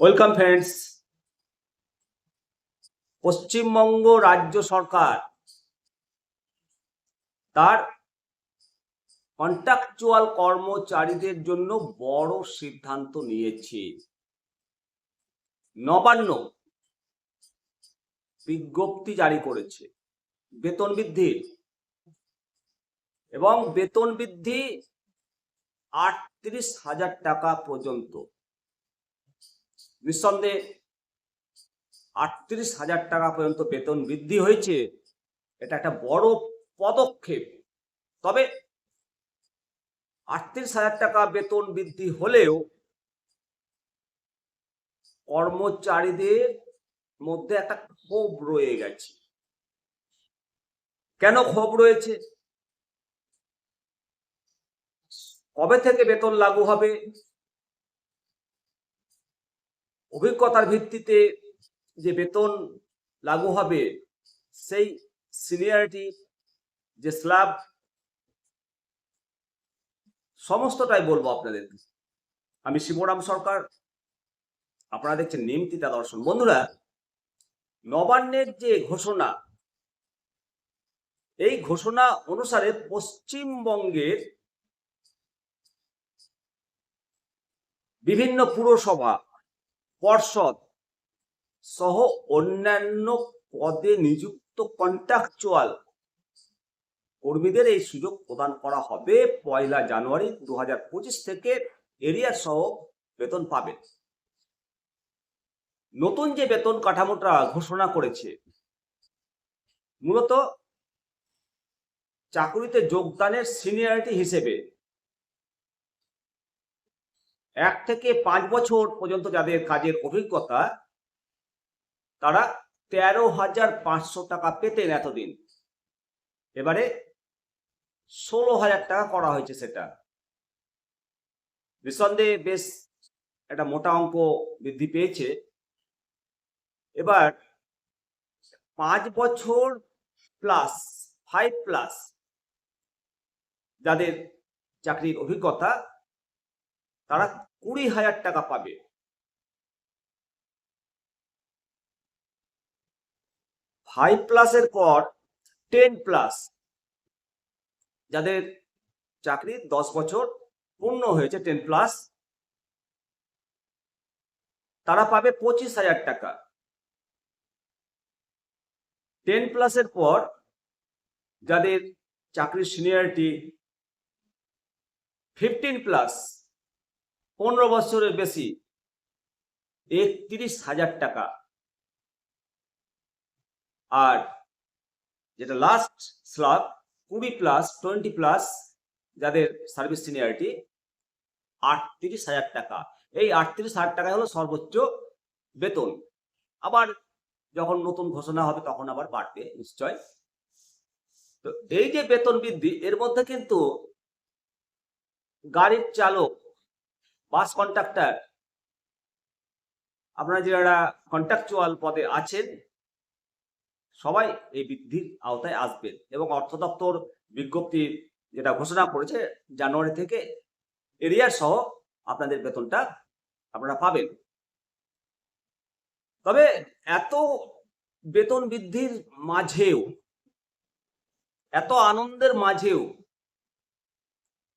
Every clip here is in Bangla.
ওয়েলকাম ফ্রেন্ডস পশ্চিমবঙ্গ রাজ্য সরকার তার কন্ট্রাকচুয়াল কর্মচারীদের জন্য বড় সিদ্ধান্ত নিয়েছে নবান্ন বিজ্ঞপ্তি জারি করেছে বেতন বৃদ্ধির এবং বেতন বৃদ্ধি আটত্রিশ হাজার টাকা পর্যন্ত নিঃসন্দেহে আটত্রিশ হাজার টাকা পর্যন্ত বেতন বৃদ্ধি হয়েছে, এটা একটা বড় পদক্ষেপ। তবে আটত্রিশ হাজার টাকা বেতন বৃদ্ধি হলেও কর্মচারীদের মধ্যে একটা ক্ষোভ রয়ে গেছে। কেন ক্ষোভ রয়েছে? কবে থেকে বেতন লাগু হবে? অভিজ্ঞতার ভিত্তিতে যে বেতন লাগু হবে, সেই সিনিয়রিটি যে স্ল্যাব সমস্তটাই বলব আপনাদের। আমি শিবরাম সরকার, আপনারা দেখছেন নিমতিতা দর্শন। বন্ধুরা, নবান্নের যে ঘোষণা, এই ঘোষণা অনুসারে পশ্চিমবঙ্গের বিভিন্ন পুরসভা পর্ষদ সহ অন্যান্য পদে নিযুক্ত কন্ট্রাকচুয়াল কর্মীদের এই সুযোগ প্রদান করা হবে পয়লা জানুয়ারি দু হাজার পঁচিশ থেকে এরিয়া সহ বেতন পাবেন। নতুন যে বেতন কাঠামোটা ঘোষণা করেছে, মূলত চাকরিতে যোগদানের সিনিয়রিটি হিসেবে এক থেকে পাঁচ বছর পর্যন্ত যাদের কাজের অভিজ্ঞতা, তারা তেরো হাজার পাঁচশো টাকা পেতেন এতদিন। এবারে ষোলো হাজার টাকা করা হয়েছে সেটা। নিঃসন্দেহে বেশ একটা মোটা অঙ্ক বৃদ্ধি পেয়েছে। এবার পাঁচ বছর প্লাস ফাইভ প্লাস যাদের চাকরির অভিজ্ঞতা, তারা কুড়ি হাজার টাকা পাবে। ফাইভ প্লাসের পর টেন প্লাস যাদের চাকরি দশ বছর পূর্ণ হয়েছে টেন প্লাস তারা পাবে পঁচিশ হাজার টাকা। টেন প্লাসের পর যাদের চাকরির সিনিয়রিটি ফিফটিন প্লাস পনেরো বছরের বেশি। একত্রিশ হাজার টাকা। আর যেটা লাস্ট স্ল্যাব কুড়ি প্লাস টোয়েন্টি প্লাস যাদের সার্ভিস সিনিয়রিটি আটত্রিশ হাজার টাকা। এই আটত্রিশ হাজার টাকা হলো সর্বোচ্চ বেতন। আবার যখন নতুন ঘোষণা হবে, তখন আবার বাড়বে, নিশ্চয়। তো এই যে বেতন বৃদ্ধি, এর মধ্যে কিন্তু গাড়ির চালক বাস কন্ট্রাক্টর আপনারা যারা কন্ট্রাকচুয়াল পদে আছেন, সবাই এই বৃদ্ধির আওতায় আসবেন এবং অর্থ দপ্তর বিজ্ঞপ্তি যেটা ঘোষণা করেছে, জানুয়ারি থেকে এরিয়ার সহ আপনাদের বেতনটা আপনারা পাবেন। তবে এত বেতন বৃদ্ধির মাঝেও, এত আনন্দের মাঝেও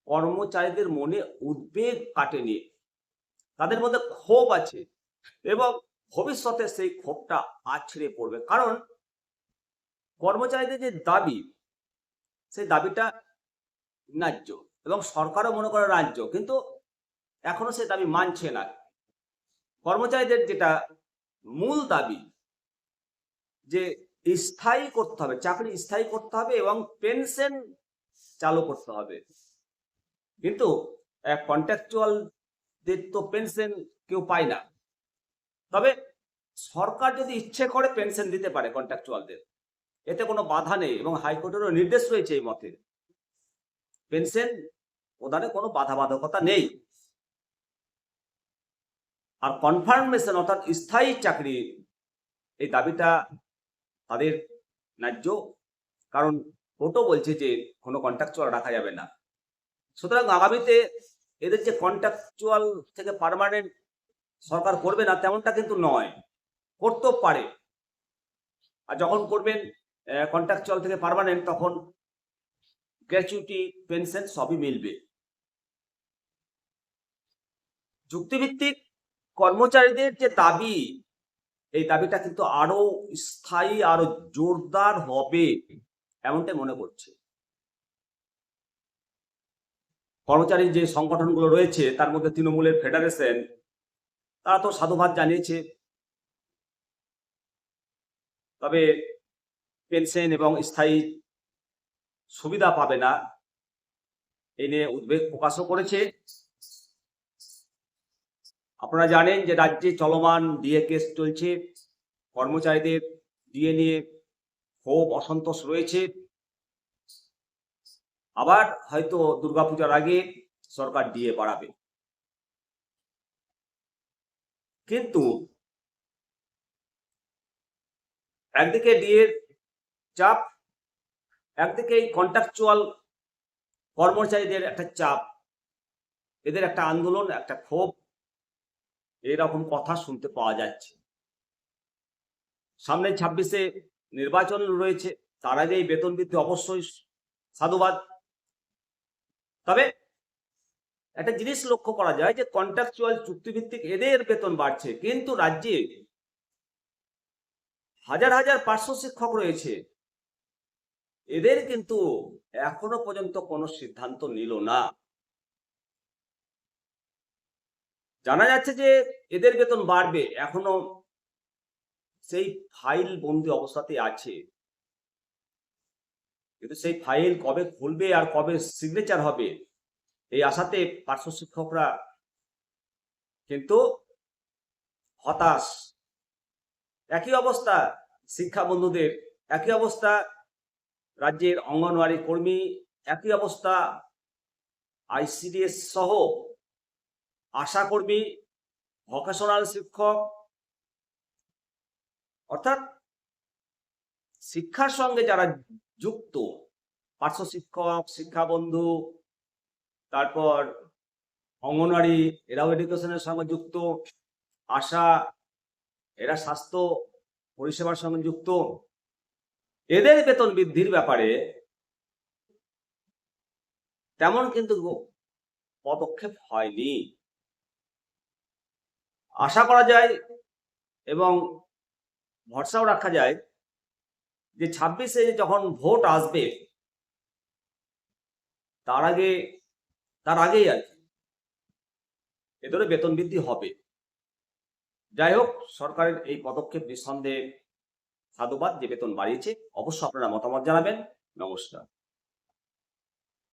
কর্মচারীদের মনে উদ্বেগ কাটেনি। তাদের মধ্যে ক্ষোভ আছে এবং ভবিষ্যতে সেই ক্ষোভটা আছড়ে পড়বে। কারণ কর্মচারীদের যে দাবি, সেই দাবিটা ন্যায্য এবং সরকারও মনে করে রাজ্য, কিন্তু এখনও সে দাবি মানছে না। কর্মচারীদের যেটা মূল দাবি, যে স্থায়ী করতে হবে, চাকরি স্থায়ী করতে হবে এবং পেনশন চালু করতে হবে। কিন্তু কন্ট্রাকচুয়ালদের তো পেনশন কেউ পায় না। তবে সরকার যদি ইচ্ছে করে পেনশন দিতে পারে কন্ট্রাকচুয়ালদের এতে কোনো বাধা নেই এবং হাইকোর্টেরও নির্দেশ রয়েছে এই মতে। পেনশন প্রদানে কোনো বাধাবাধকতা নেই। আর কনফার্মেশন অর্থাৎ স্থায়ী চাকরি, এই দাবিটা তাদের ন্যায্য। কারণ কোর্টও বলছে যে কোনো কন্ট্রাকচুয়াল রাখা যাবে না। সুতরাং আগামীতে এদের যে কন্ট্রাকচুয়াল থেকে পার্মানেন্ট সরকার করবে না, তেমনটা কিন্তু নয়, করতেও পারে। আর যখন করবেন কন্ট্রাকচুয়াল থেকে পার্মানেন্ট তখন গ্র্যাচুইটি পেনশন সবই মিলবে। যুক্তিভিত্তিক কর্মচারীদের যে দাবি, এই দাবিটা কিন্তু আরও স্থায়ী আরও জোরদার হবে, এমনটাই মনে করছে। কর্মচারী যে সংগঠনগুলো রয়েছে, তার মধ্যে তৃণমূলের ফেডারেশন, তারা তো সাধুবাদ জানিয়েছে। তবে পেনশন এবং স্থায়ী সুবিধা পাবে না এই নিয়ে উদ্বেগ প্রকাশও করেছে। আপনারা জানেন যে রাজ্যে চলমান ডিএ কেস চলছে, কর্মচারীদের ডিএ নিয়ে ক্ষোভ অসন্তোষ রয়েছে। আবার হয়তো দুর্গাপূজার আগে সরকার ডিএ বাড়াবে। কিন্তু একদিকে ডিএর চাপ, একদিকে এই কন্ট্রাকচুয়াল কর্মচারীদের একটা চাপ, এদের একটা আন্দোলন, একটা ক্ষোভ, এরকম কথা শুনতে পাওয়া যাচ্ছে। সামনে ছাব্বিশে নির্বাচন রয়েছে, তার আগে এই বেতন বৃদ্ধি অবশ্যই সাধুবাদ। তবে একটা জিনিস লক্ষ্য করা যায় যে কন্ট্রাকচুয়াল চুক্তিভিত্তিক এদের বেতন বাড়ছে, কিন্তু রাজ্যে হাজার হাজার পার্শ্ব শিক্ষক রয়েছে। এদের কিন্তু এখনও পর্যন্ত কোনো সিদ্ধান্ত নিল না। জানা যাচ্ছে যে এদের বেতন বাড়বে, এখনও সেই ফাইল বন্দি অবস্থাতে আছে। কিন্তু সেই ফাইল কবে খুলবে আর কবে সিগনেচার হবে, এই আশাতে পার্শ্ব শিক্ষকরা কিন্তু হতাশ। একই অবস্থা শিক্ষা বন্ধুদের, একই অবস্থা রাজ্যের অঙ্গনওয়াড়ি কর্মী, একই অবস্থা আইসিডিএস সহ আশাকর্মী ভোকেশনাল শিক্ষক। অর্থাৎ শিক্ষার সঙ্গে যারা যুক্ত। পার্শ্ব শিক্ষক শিক্ষা বন্ধু তারপর অঙ্গনওয়াড়ি, এরাও এডুকেশনের সঙ্গে যুক্ত। আশা, এরা স্বাস্থ্য, পরিষেবার সঙ্গে যুক্ত। এদের বেতন বৃদ্ধির ব্যাপারে তেমন কিন্তু পদক্ষেপ হয়নি। আশা করা যায় এবং ভরসাও রাখা যায় যে ছাব্বিশে যখন ভোট আসবে, তার আগে, তার আগেই আর কি এদের বেতন বৃদ্ধি হবে। যাই হোক, সরকারের এই পদক্ষেপ নিঃসন্দেহে সাধুবাদ, যে বেতন বাড়িয়েছে অবশ্য আপনারা মতামত জানাবেন। নমস্কার।